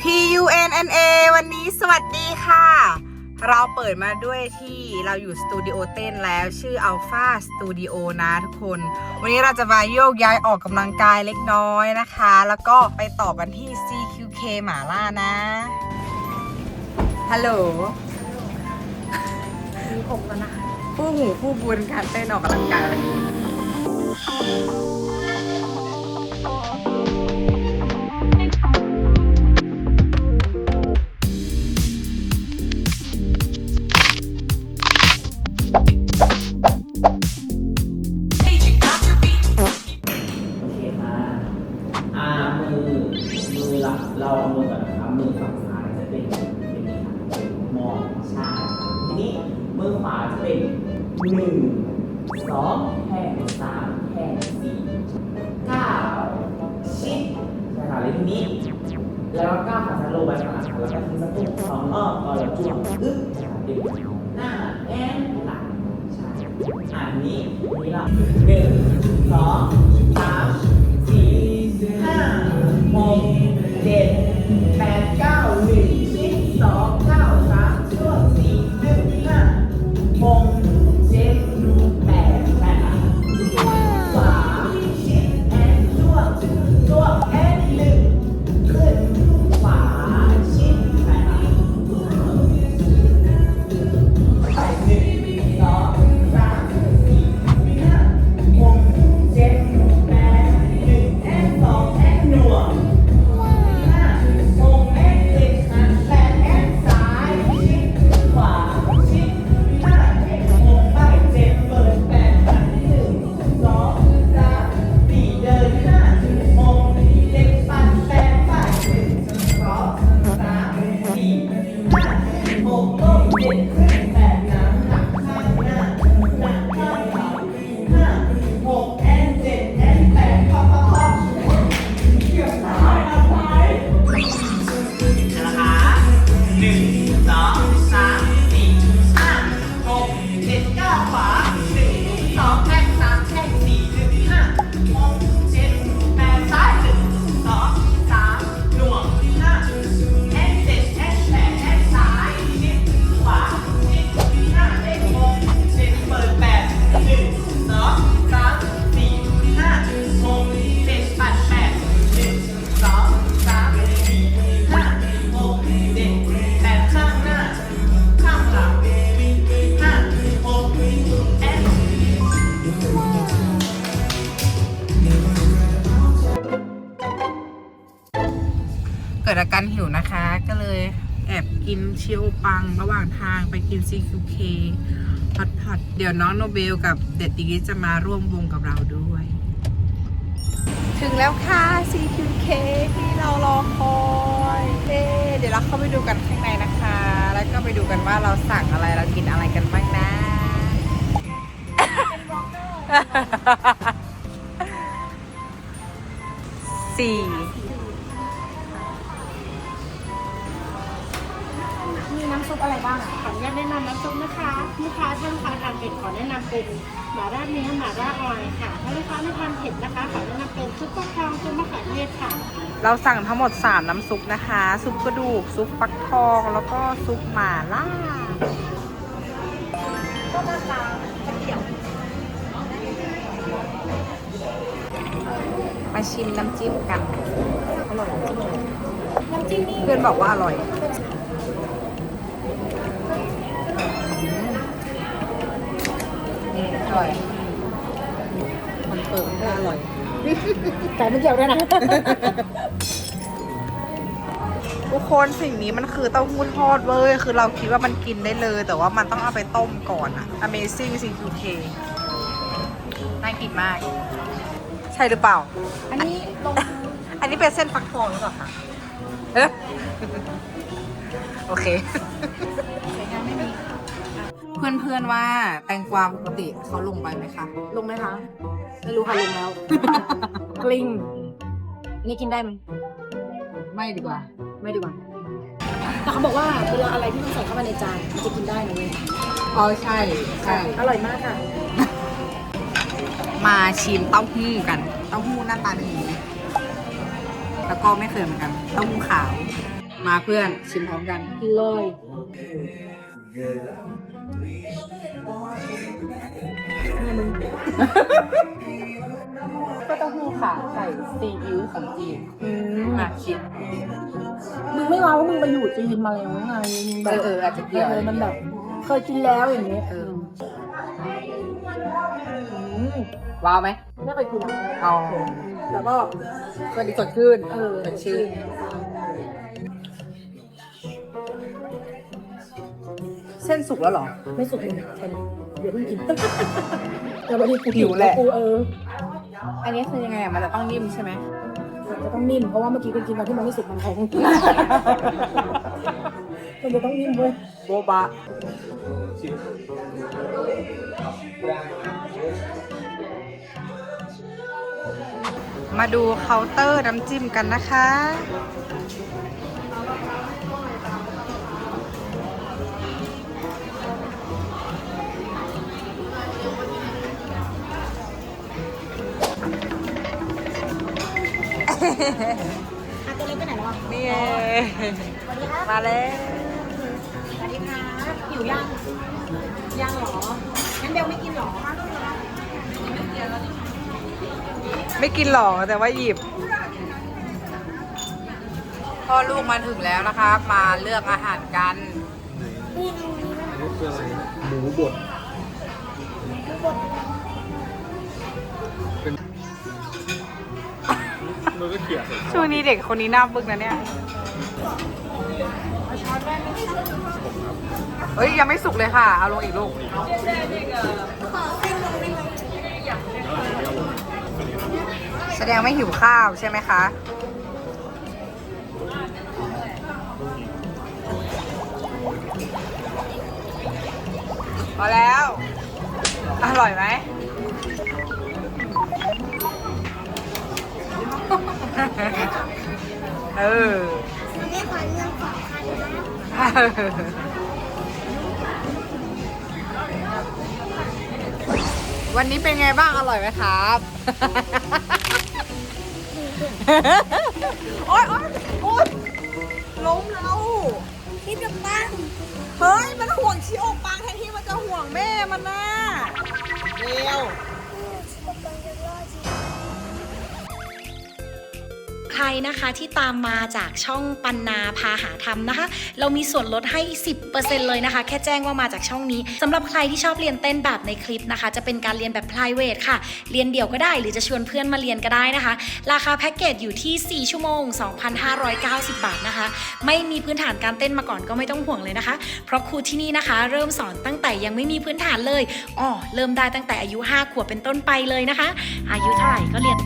P U N N A วันนี้สวัสดีค่ะ เราเปิดมาด้วยที่เราอยู่สตูดิโอเต้นแล้วชื่อ Alpha Studio นะทุกคน วันนี้เราจะมาโยกย้ายออกกำลังกายเล็กน้อยนะคะ แล้วก็ไปต่อกันที่ CQK หมาล่านะ ฮัลโหลมีผมแล้วนะคะผู้หูผู้บุญการเต้นออกกำลังกายวันนี้ มองชาทีนี้มือขวาจะเป็นหนึ่งสองแห่งสามแห่งสี่เก้าสิบใช่ค่ะแล้วทีนี้แล้วก็ก้าวขาซ้ายลงไปค่ะแล้วก็ทิ้งสะโพกสองรอบก่อนแล้วจุ่มอึ๊บดึงหน้าแอนหลังใช่อ่าทีนี้ทีนี้เราหนึ่งสอง กิดอาการหิวนะคะ ก็เลยแอบกินเชิโอปังระหว่างทางไปกิน CQK ฮอตพอตเดี๋ยวน้องโนเบลกับเด็ดดีจะมาร่วมวงกับเราด้วย ถึงแล้วค่ะ CQK ที่เรารอคอยเเดี๋ยวเราเข้าไปดูกันข้างในนะคะ แล้วก็ไปดูกันว่าเราสั่งอะไรเรากินอะไรกันบ้างนะสี่ ปอะไรบ้างอะขออนุญาตแนะนำน้ำซุปนะคะลูกค้าท่านลูกค้าทานเผ็ดขอแนะนำเป็นหม่าล่าเนื้อหม่าล่าออยค่ะถ้าลูกค้าไม่ทานเผ็ดนะคะขอแนะนำเป็นซุปฟักทองซุปมะเขือเทศค่ะเราสั่งทั้งหมด 3 น้ำซุปนะคะ ซุปกระดูก ซุปฟักทอง แล้วก็ซุปหม่าล่าก็มาตามกระเทียมมาชิมน้ำจิ้มกันอร่อยน้ำจิ้มนี่เพื่อนบอกว่าอร่อย ไม่เกี่ยวด้วยนะ ทุกคนสิ่งนี้มันคือเต้าหู้ทอดเว้ย คือเราคิดว่ามันกินได้เลย แต่ว่ามันต้องเอาไปต้มก่อนอะ Amazing CQK น่ากินมาก ใช่หรือเปล่า อันนี้ลงอันนี้เป็นเส้นฟักทองหรือเปล่าคะเอ๊ะโอเค สวยงามไม่มีเพื่อนเพื่อนๆว่าแตงกวาปกติเขาลงไปไหมคะ ลงไหมคะ ไม่รู้ค่ะลงแล้ว กลิ้งอันนี่กินได้ไหมไม่ดีกว่า ไม่ดีกว่า แต่เขาบอกว่าเวลาอะไรที่มันใส่เข้ามาในจานมันจะกินได้นะเว้ยอ๋อใช่ใช่ อร่อยมากค่ะ มาชิมเต้าหู้กัน เต้าหู้หน้าตาดีแล้วก็ไม่เคยเหมือนกัน เต้าหู้ขาว มาเพื่อนชิมพร้อมกัน กินเลยก็ต้องหูขาใส่ ซีอิ๊วของจีนอืมมาชิมมึงไม่ว่าว่ามึงไปอยู่จีนมาแล้วไงมึงแบเอบอเอออาจจะเกี่ยวเออมันแบบ เคยกินแล้วอย่างเงี้ยเอออืมว้าวไหมไม่เคยกินอะเอาแต่ก็สวัสดีสดชื่นเออ สดชื่นเส้นสุกแล้วเหรอ ไม่สุกเลยแค่นี้เดี๋ยวเพิ่งกินแต่วันนี้กูหิวแหละ กูเออ อันนี้คือยังไงอะมันจะต้องนิ่มใช่ไหมมันจะต้องนิ่มเพราะว่าเมื่อกี้กูกินมาที่มันไม่สุกมันแข็งมันจะต้องนิ่มเว้ยโบบะมาดูเคาน์เตอร์น้ำจิ้มกันนะคะ อะตัวเล็กไปไหนแล้วอะนี่เองมาแล้วสวัสดีค่ะหิวยังยังเหรองั้นเบลไม่กินเหรอไม่กินหรอแต่ว่าหยิบพ่อลูกมาถึงแล้วนะครับมาเลือกอาหารกันนี่คืออะไรหมูบด มือก็เขี่ยใส่ช่วงนี้เด็กคนนี้น่าบึกนะเนี่ยเฮ้ยยังไม่สุกเลยค่ะ เอาลงอีกลูกแสดงไม่หิวข้าวใช่ไหมคะ พอแล้ว อร่อยไหม เออวันนี้เป็นไงบ้างอร่อยไหมครับ โอ๊ยโอ๊ยโอ๊ยล้มแล้วที่จะปั้งเฮ้ย มันห่วงชิโอปังแทนที่มันจะห่วงแม่มันนะเร็ว ใครนะคะที่ตามมาจากช่องปันนาพาหาธรรมนะคะ เรามีส่วนลดให้ 10%เลยนะคะ แค่แจ้งว่ามาจากช่องนี้สำหรับใครที่ชอบเรียนเต้นแบบในคลิปนะคะ จะเป็นการเรียนแบบ private ค่ะ เรียนเดี่ยวก็ได้ หรือจะชวนเพื่อนมาเรียนก็ได้นะคะ ราคาแพ็กเกจอยู่ที่ 4 ชั่วโมง 2,590 บาทนะคะ ไม่มีพื้นฐานการเต้นมาก่อนก็ไม่ต้องห่วงเลยนะคะ เพราะครูที่นี่นะคะ เริ่มสอนตั้งแต่ยังไม่มีพื้นฐานเลยอ๋อเริ่มได้ตั้งแต่อายุ 5 ขวบเป็นต้นไปเลยนะคะ อายุเท่าไหร่ก็เรียน